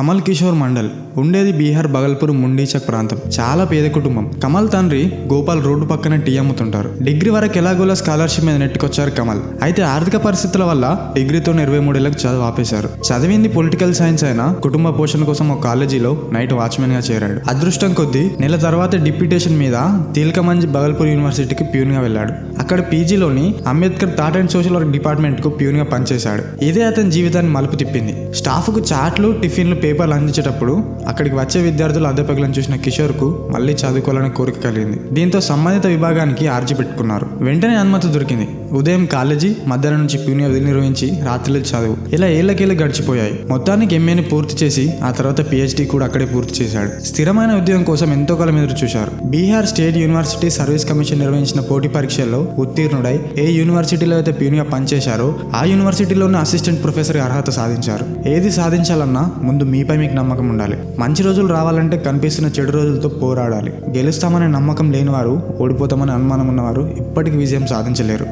కమల్ కిషోర్ మండల్ ఉండేది బీహార్ బగల్పూర్ ముండీచక్ ప్రాంతం. చాలా పేద కుటుంబం. కమల్ తండ్రి గోపాల్ రోడ్డు పక్కన టీ అమ్ముతుంటారు. డిగ్రీ వరకు ఎలాగోలా స్కాలర్షిప్ మీద నెట్టుకొచ్చారు కమల్. అయితే ఆర్థిక పరిస్థితుల వల్ల డిగ్రీతో ఇరవై మూడేళ్ళకు చదువు ఆపేశారు. చదివింది పొలిటికల్ సైన్స్ అయినా కుటుంబ పోషణ కోసం ఒక కాలేజీలో నైట్ వాచ్మెన్గా చేరాడు. అదృష్టం కొద్దీ నెల తర్వాత డిప్యూటేషన్ మీద తీలకమంజి బగల్పూర్ యూనివర్సిటీకి ప్యూన్గా వెళ్ళాడు. అక్కడ పీజీలోని Ambedkar thought and social work డిపార్ట్మెంట్కు ప్యూన్గా పనిచేశాడు. ఇదే అతని జీవితాన్ని మలుపు తిప్పింది. స్టాఫ్కు చాట్లు టిఫిన్లు పేపర్లు అందించేటప్పుడు అక్కడికి వచ్చే విద్యార్థులు అధ్యాపకులను చూసిన కిషోర్కు మళ్ళీ చదువుకోవాలని కోరిక కలిగింది. దీంతో సంబంధిత విభాగానికి ఆర్జీ పెట్టుకున్నారు. వెంటనే అనుమతి దొరికింది. ఉదయం కాలేజీ మధ్యాహ్నం నుంచి ప్యూన్ విధి నిర్వహించి రాత్రిలో చదువు. ఇలా ఏళ్ళకేళ్ళు గడిచిపోయాయి. మొత్తానికి ఎంఏని పూర్తి చేసి ఆ తర్వాత పిహెచ్డి కూడా అక్కడే పూర్తి చేశాడు. స్థిరమైన ఉద్యోగం కోసం ఎంతో కాలం ఎదురు చూశారు Bihar state university service commission నిర్వహించిన పోటీ పరీక్షల్లో ఉత్తీర్ణుడై ఏ యూనివర్సిటీలో అయితే ప్యూన్గా పనిచేశారో ఆ యూనివర్సిటీలోనే అసిస్టెంట్ ప్రొఫెసర్ అర్హత సాధించారు. ఏది సాధించాలన్నా ముందు మీపై మీకు నమ్మకం ఉండాలి. మంచి రోజులు రావాలంటే కనిపిస్తున్న చెడు రోజులతో పోరాడాలి. గెలుస్తామనే నమ్మకం లేనివారు ఓడిపోతామనే అనుమానం ఉన్నవారు ఇప్పటికీ విజయం సాధించలేరు.